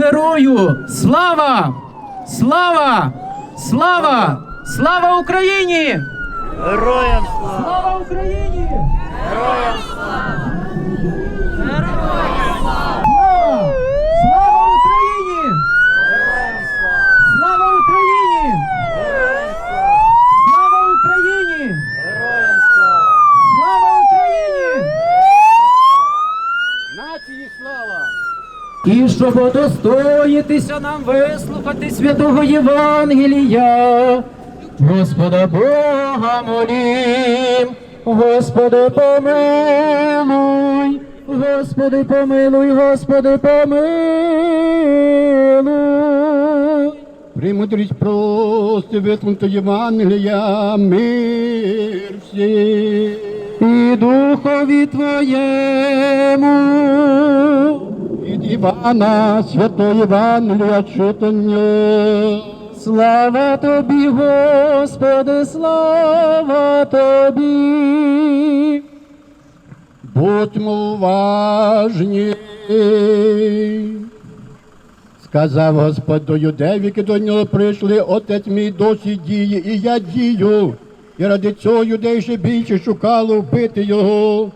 герою! Слава! Слава! Слава! Слава Україні! Героям слава! Слава Україні! Героям слава! Слава! Слава Україні! Героям слава! Слава Україні! Героям слава! Слава Україні! Героям слава! Слава Україні! Нації слава! І щоб удостоїтися нам вислухати святого Євангелія, Господа Бога молім, Господи помилуй, Господи помилуй, Господи помилуй. Премудрість прости, вислуньте Євангелія, мир всім. І духові Твоєму. Від Івана, святої Євангелія читання. Слава тобі, Господи, слава тобі. Будьмо уважні. Сказав Господь до юдеїв, які до нього прийшли, отець мій досі діє, і я дію. І ради цього юдеї ще більше шукали вбити його.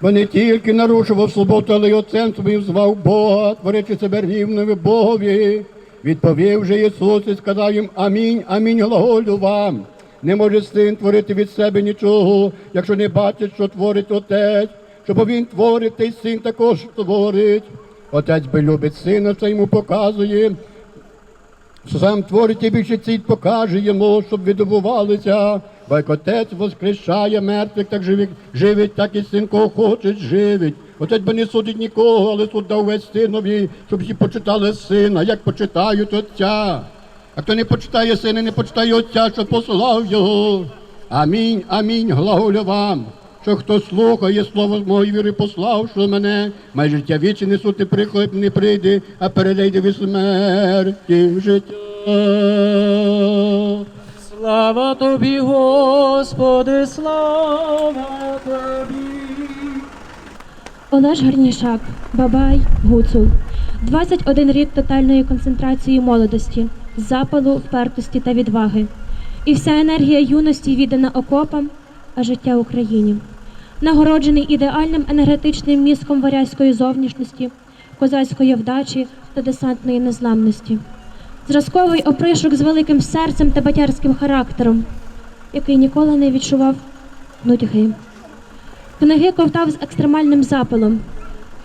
Бо не тільки нарушував суботу, але й отцем своїм звав Бога, творячи себе рівними Богові. Відповів же Ісус і сказав їм Амінь, амінь, глаголю вам. Не може син творити від себе нічого, якщо не бачить, що творить отець, щоб він творить, та й син також творить. Отець би любить сина, це йому показує. Сам творить більше ціль покаже йому, щоб видобувалися. Бо як отець воскрешає мертвих, так живить, живить, так і син кого хоче, живить. Отець би не судить нікого, але суд дав весь синові, щоб всі почитали сина, як почитають отця. А хто не почитає сина, не почитає отця, що послав його. Амінь, амінь, глаголю вам. Що хто слухає слово моєї віри, пославши мене, має життя вічне несути приклад не прийде, а перейде від смерті в життя. Слава тобі, Господи, слава тобі. Олеж Гарнішак, Бабай, Гуцул. 21 рік тотальної концентрації молодості, запалу, впертості та відваги. І вся енергія юності віддана окопам, а життя Україні. Нагороджений ідеальним енергетичним мізком варязької зовнішності, козацької вдачі та десантної незламності. Зразковий опришок з великим серцем та батярським характером, який ніколи не відчував нудьги. Книги ковтав з екстремальним запалом.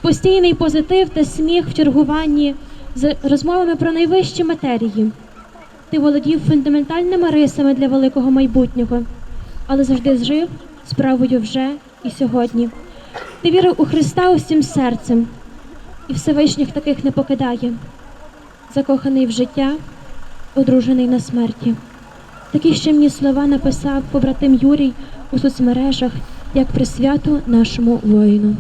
Постійний позитив та сміх в чергуванні з розмовами про найвищі матерії. Ти володів фундаментальними рисами для великого майбутнього, але завжди жив справою вже і сьогодні. Ти вірив у Христа усім серцем, і Всевишніх таких не покидає. Закоханий в життя, одружений на смерті. Такі щемні слова написав побратим Юрій у соцмережах як присвяту нашому воїну.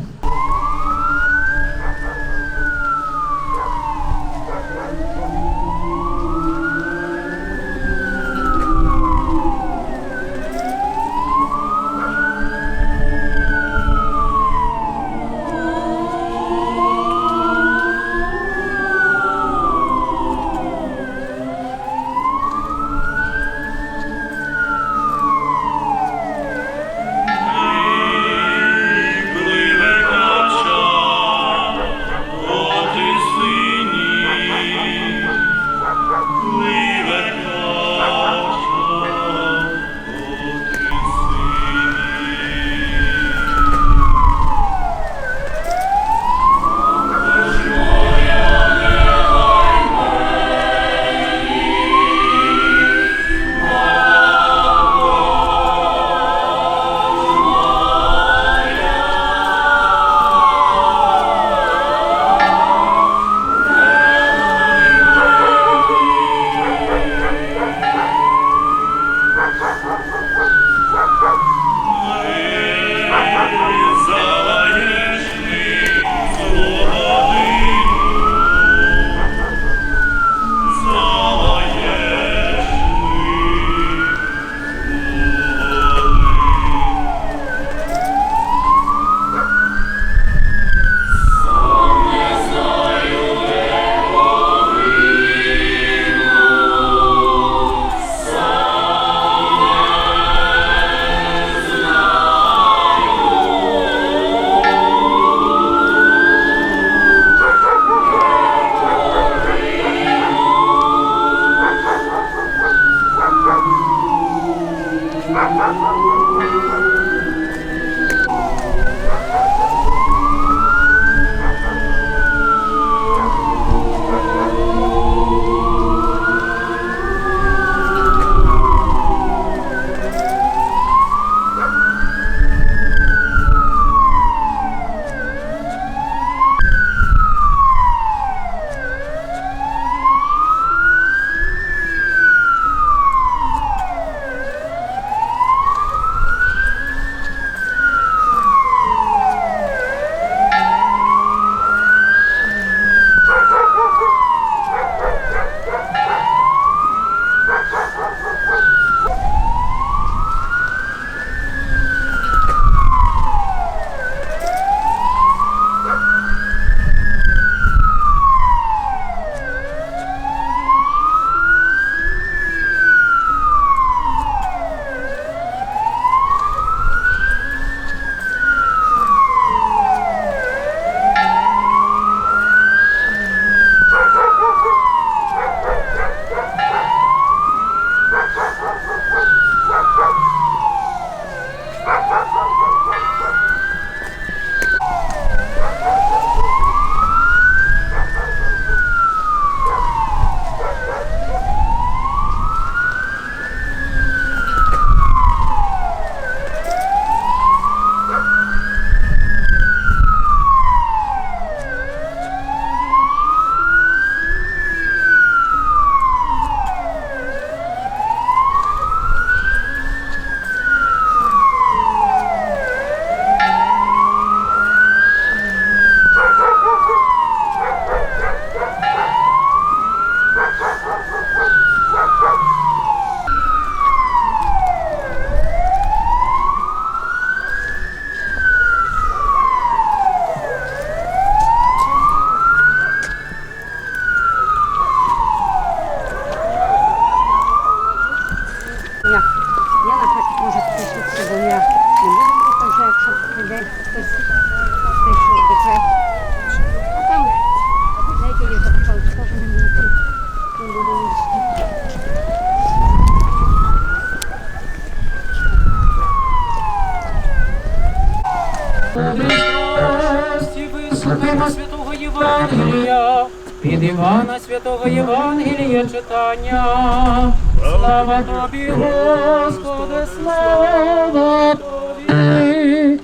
Івана Святого Євангелія читання. Слава тобі, Господи, слава тобі.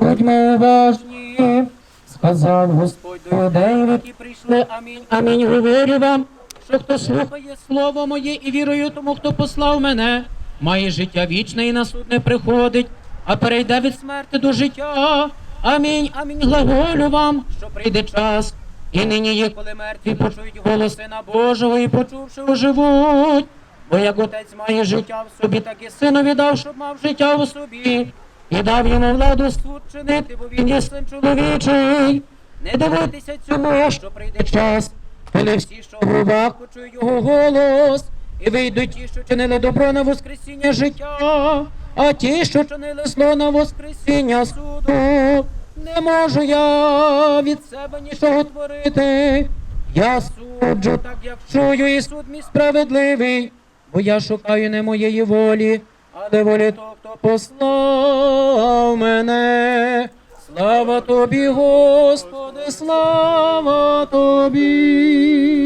Будьмо уважні, сказав Господь до юдеїв, які прийшли. Амінь. Амінь. Говорю вам, що хто слухає слово моє і вірує тому, хто послав мене, має життя вічне і на суд не приходить, а перейде від смерти до життя. Амінь. Амінь. Глаголю вам, що прийде час. І нині є, коли мертві почують голос Сина Божого і почувши оживуть. Бо як отець має життя в собі, так і синові дав, щоб мав життя в собі. І дав йому владу суд чинити, бо він є син чоловічий. Не дивитися цьому, що прийде час, коли всі, що в гробах, почують його голос, і вийдуть ті, що чинили добро на воскресіння життя, а ті, що чинили зло на воскресіння суду. Не можу я від себе нічого творити. Я суджу так, як чую, і суд мій справедливий, бо я шукаю не моєї волі, але волі того, хто послав мене. Слава тобі, Господи, слава тобі.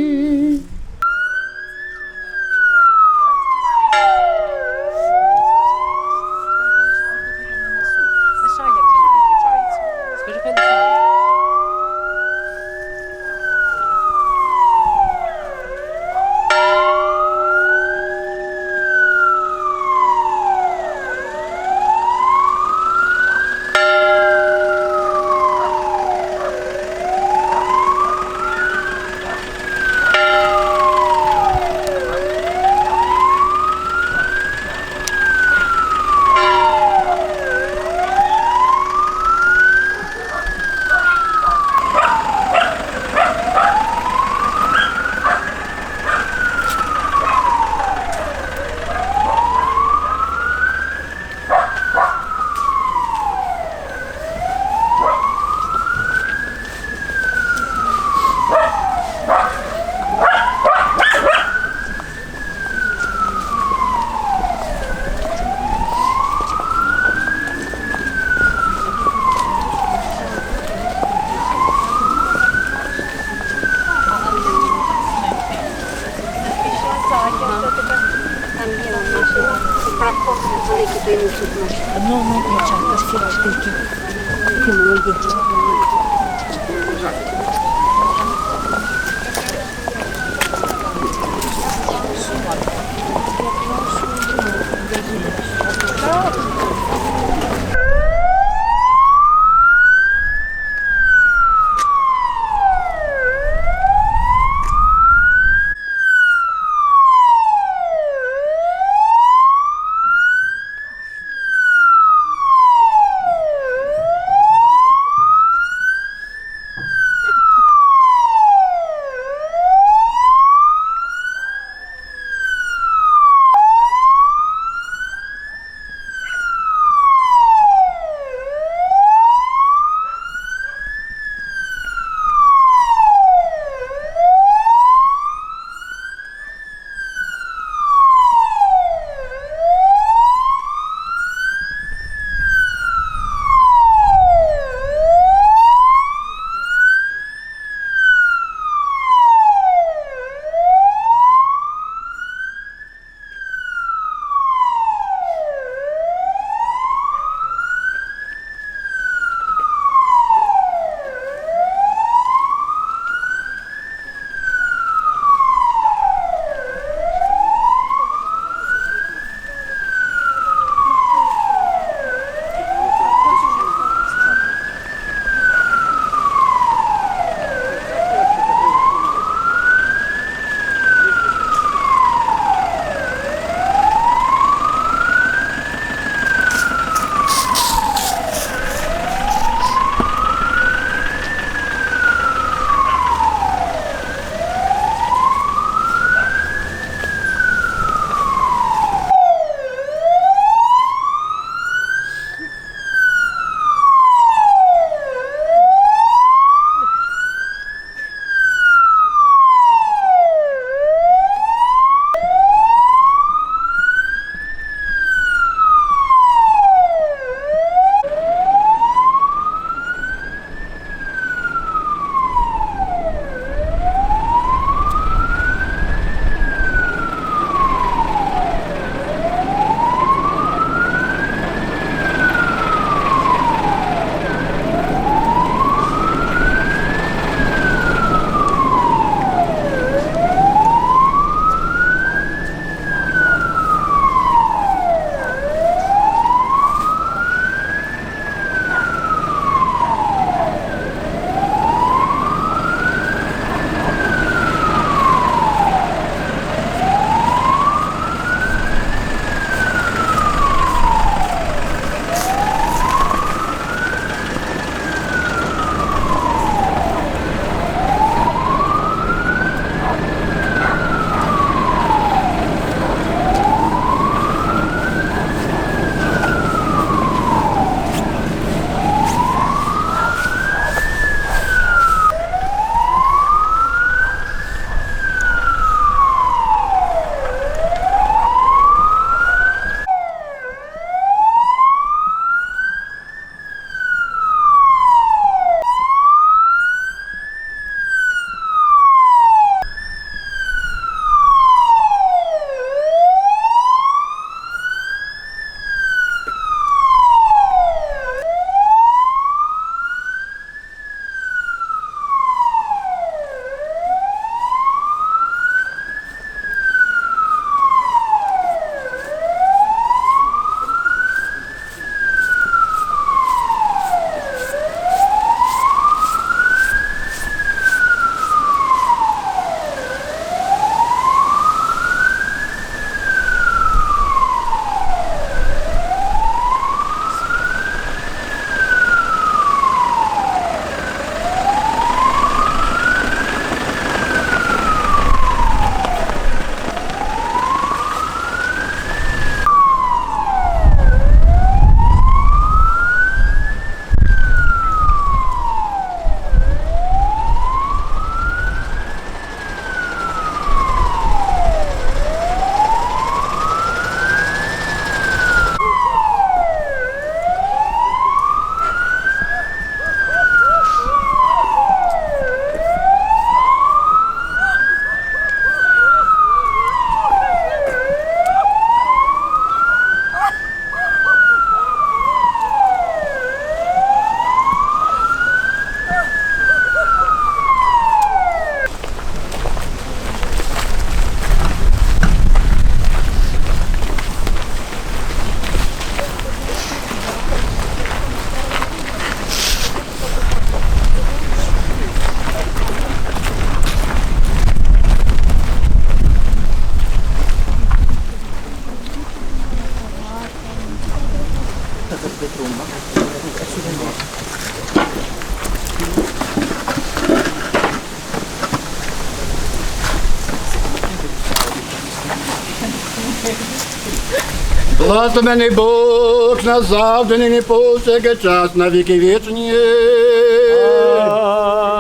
Благословений Бог назавжди, нині повсякчас, на віки вічні.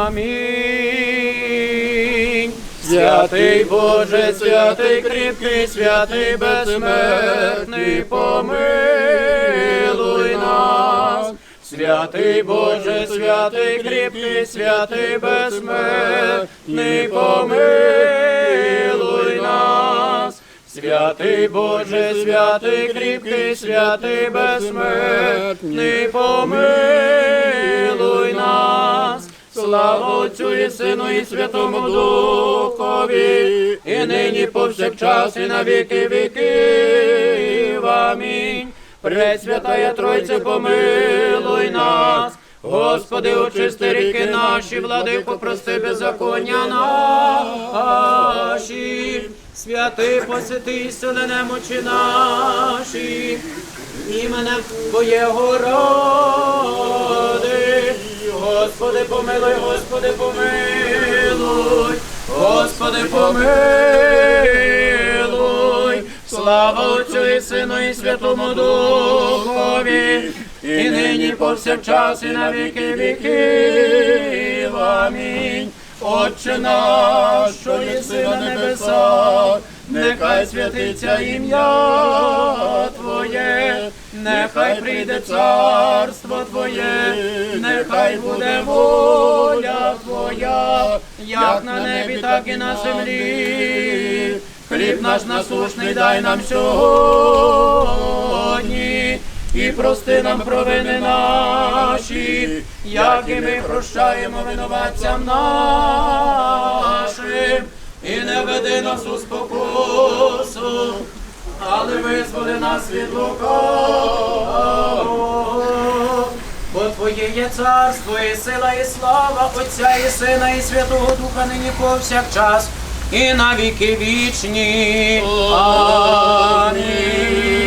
Амінь. Святий Боже, святий кріпкий, святий безсмертний, помилуй нас. Святий Боже, святий кріпкий, святий безсмертний, помилуй нас. Святий Боже, святий кріпкий, святий безсмертний, помилуй нас. Слава Отцю і Сину і Святому Духові, і нині повсякчас, і на віки віків. Амінь. Пресвятая Тройце, помилуй нас. Господи, очисти ріки наші, владико, прости беззаконня наші. Святий посвяти сили немочі наші, іменем Твоєго ради. Господи, помилуй, Господи, помилуй, Господи, помилуй. Слава Отцю і Сину і Святому Духові, і нині повсякчас, і на віки віків. Амінь. Отче наш, що єси на небесах, нехай святиться ім'я Твоє, нехай прийде царство Твоє, нехай буде воля Твоя, як на небі, так і на землі. Хліб наш насушний дай нам сьогодні. І прости нам провини наші, як і ми прощаємо винуватцям нашим, і не веди нас у спокусу, але визволи нас від лукавого. Бо Твоє є царство, і сила, і слава Отця, і Сина, і Святого Духа нині повсякчас, і на віки вічні. Амінь.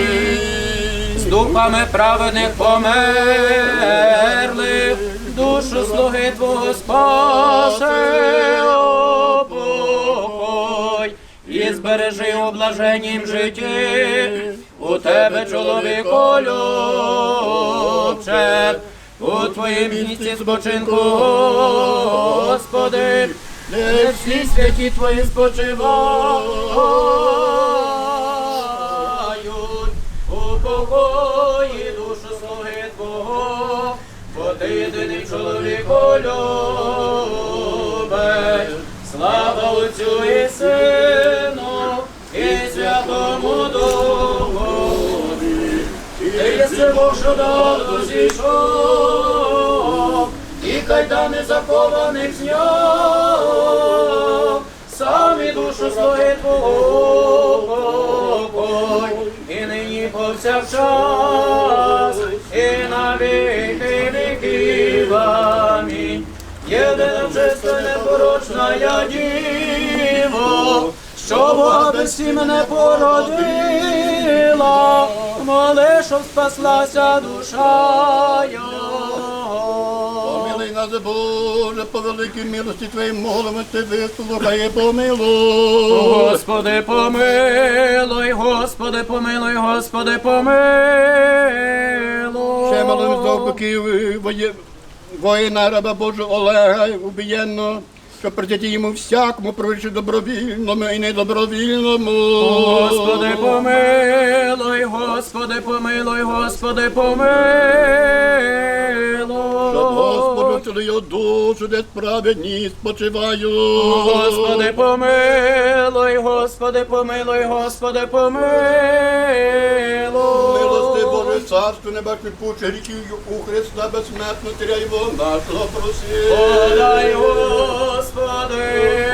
Духами праведних померлих, душу слуги Твого спаси, упокой, і збережи у блаженнім житті, у тебе чоловіко любче, у Твоїм місці спочинку, Господи, де всі святі Твої спочивають, що долу зійшов, і кайдани закованих зняв, самі душу Твого покой, і нині повсякчас, і на віки віків. Амінь. Єдина чиста непорочна я діво, що Бога без сім'я породила, моли, щоб спаслася душа його. Помилуй нас, Боже, по великій милості Твоїй молимо Тебе, слухай і помилуй. Господи, помилуй, Господи, помилуй, Господи, помилуй. Ще молимо за воє- воїна раба Божого Олега убієнно, що притяті йому всякому пророчі добровільному і недобровільному. Господи, помилуй, Господи, помилуй, Господи, помилуй. Щоб Господу цілу його душу, де справедні спочиваю. Господи, помилуй, Господи, помилуй, Господи, помилуй. Боже, царство небесне пуче ріків у Христа безсмертно тряй його нашого проси. Подай, Господи,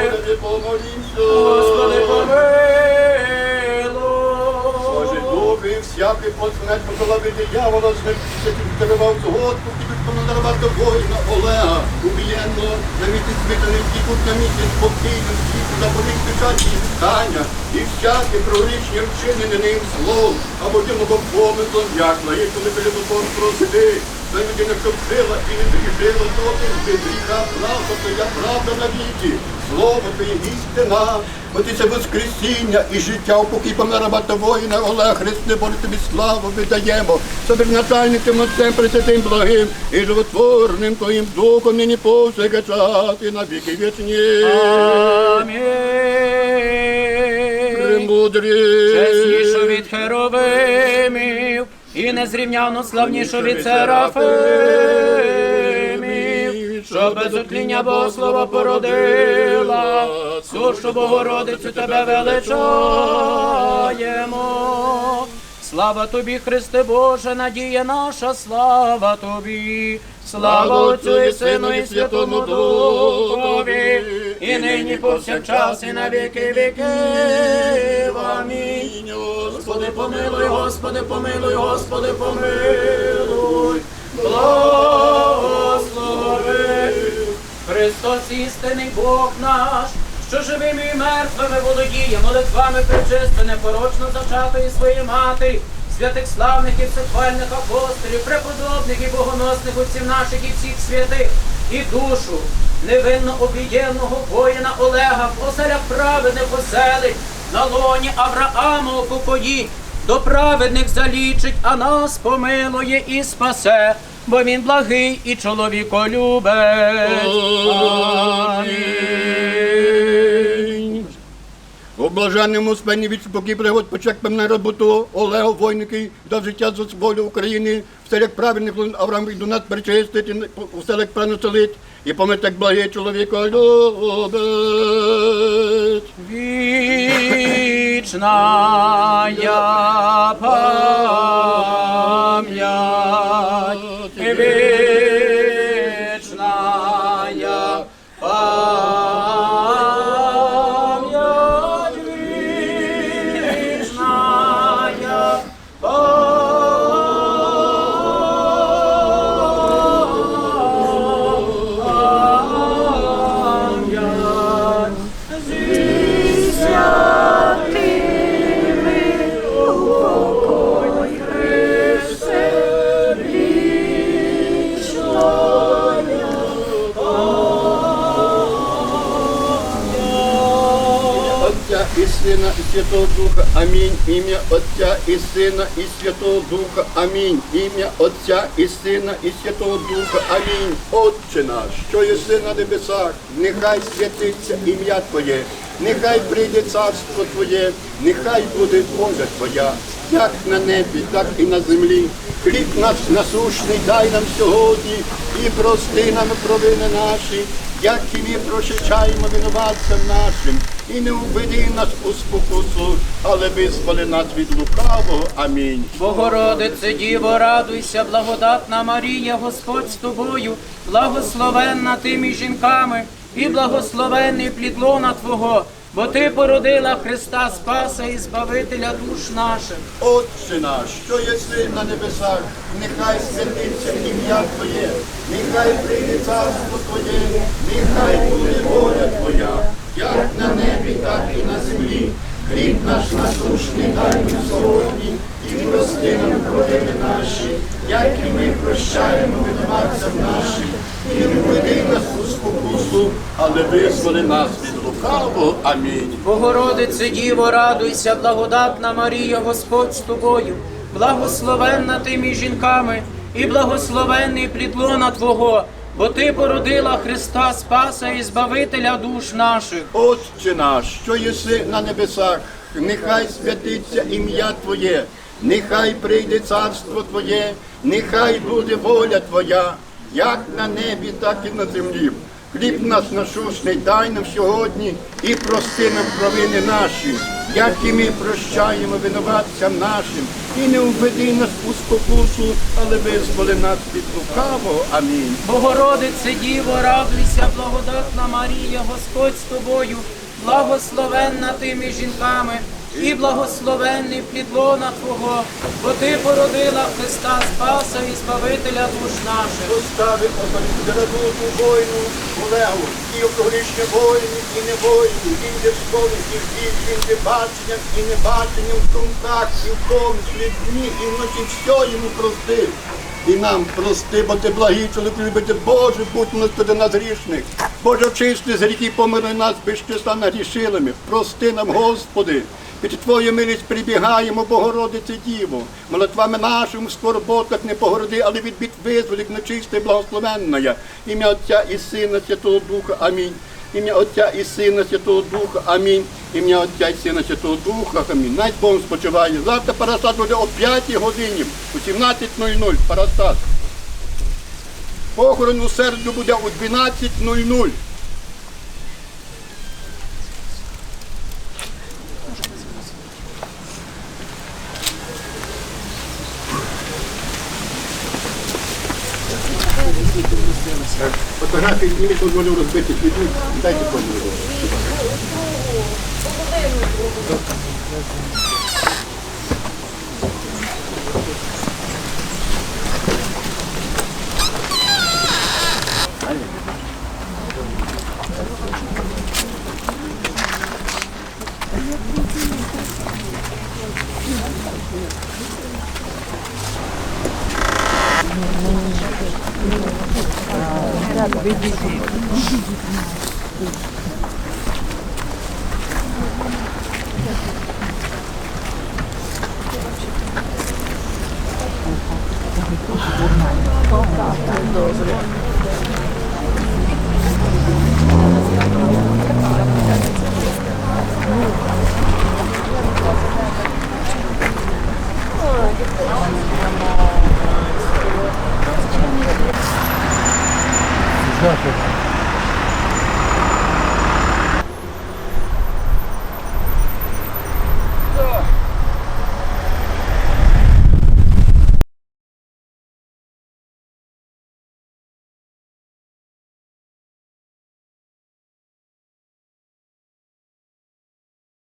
Господи, помолімся. Господи, Боже, Божий духи і всякий посмертно посилати диявола, смертіся, ти втривав цю воїна Олега, убієнного, на місці світаним і тут на місці спокійним, світу заболіть печаті стання, і всяке прорічні вчинені ним слов, або ділого помислом, як на не Бог просити, та людина, що жила і не дріжила, то ти гріха правда, то я правда на віки. Слово Твоє істина, бо ти це воскресіння і життя у покіпом на воїна Олега Христе, Боже тобі славу видаємо, соберначальником Отцем Пресвятим благим і животворним Твоїм Духом нині повсякчас і на віки вічні. Амінь. Премудрі. Чеснішу від херовимів і незрівняно славнішу від серафимів, що без утління Богослова породила, сушу Богородицю тебе величаємо. Слава тобі, Христе Боже, надія наша, слава тобі, слава Отцю і Сину і Святому Духові, і нині повсякчас, і на віки віків. Амінь. Господи, помилуй, Господи, помилуй, Господи, помилуй, благослови. Христос істинний Бог наш, що живими і мертвими володіє, молитвами причисто, непорочно зачатої своєї матері, святих славних і всехвальних апостолів, преподобних і богоносних отців наших і всіх святих, і душу невинно обієнного воїна Олега, поселя праведних оселить, на лоні Авраама упокоїть, до праведних залічить, а нас помилує і спасе, бо він благий і чоловіколюбець. Амінь. У блаженному спенні від спокій пригод почекпем на роботу Олегу Войники до життя за волю України, все як правильних Авраам до нас перечистить, все як правильно селить, і помить як благий чоловіка любить. Вічная пам'ять, Сина, і Святого Духа. Амінь. Ім'я Отця і Сина, і Святого Духа. Амінь. Ім'я Отця і Сина, і Святого Духа. Амінь. Отче наш, що єси на небесах, нехай святиться ім'я Твоє, нехай прийде царство Твоє, нехай буде воля Твоя, як на небі, так і на землі. Хліб наш насущний дай нам сьогодні і прости нам провини наші, як і ми прощаємо винуватцям нашим, і не введи нас у спокусу, але визволи нас від лукавого. Амінь. Богородице Діво, радуйся, благодатна Марія, Господь з тобою, благословенна ти між жінками, і благословенний плід лона Твого, бо ти породила Христа Спаса і Збавителя душ наших. Отче наш, що єси на небесах, нехай святиться ім'я Твоє, нехай прийде царство Твоє, нехай буде воля Твоя, як на небі, так і на землі. Хліб наш насущний дай нам сьогодні, і прости нам провини наші, як і ми прощаємо винуватцям нашим, і не введи нас у спокусу, але визволи нас від лукавого. Амінь. Богородице Діво, радуйся, благодатна Марія, Господь з тобою, благословенна ти між жінками, і благословенний плідлона Твого, бо ти породила Христа Спаса і Збавителя душ наших. Отче наш, що єси на небесах, нехай святиться ім'я Твоє, нехай прийде царство Твоє, нехай буде воля Твоя, як на небі, так і на землі. Хліб наш насущний дай нам сьогодні і прости нам провини наші, як і ми прощаємо винуватцям нашим, і не введи нас у спокусу, але визволи нас від лукавого. Амінь. Богородице Діво, радуйся, благодатна Марія, Господь з тобою, благословенна ти між жінками, і благословенний плід лона Твого, бо ти породила Христа Спаса і Збавителя душ наших. Поставив роботу воїну Олегу, і околишні воїни, і не воїни, інде в школі, і в баченням, і не баченням, в думках, і в помислі, дні, і вночі все йому простив. І нам прости, бо ти благий чоловік любити, Боже, будь милостивий до нас грішних. Боже, очисти з гріхів, помилуй нас без числа нагрішилими. Прости нам, Господи. Під Твою милість прибігаємо, Богородице Діво. Молитвами нашим в скорботах не погороди, але від бід визволік нечисте благословенна. Ім'я Отця і Сина Святого Духа. Амінь. Ім'я Отця і Сина Святого Духа. Амінь. Ім'я Отця і Сина Святого Духа. Амінь. Навіть Бог спочиває. Завтра Парасад буде о 5 годині, о 17.00. Парасад. Похорон у середу буде о 12.00. Фотографії зніміть, дозволю розбити світу. Дайте помилку. Perfect.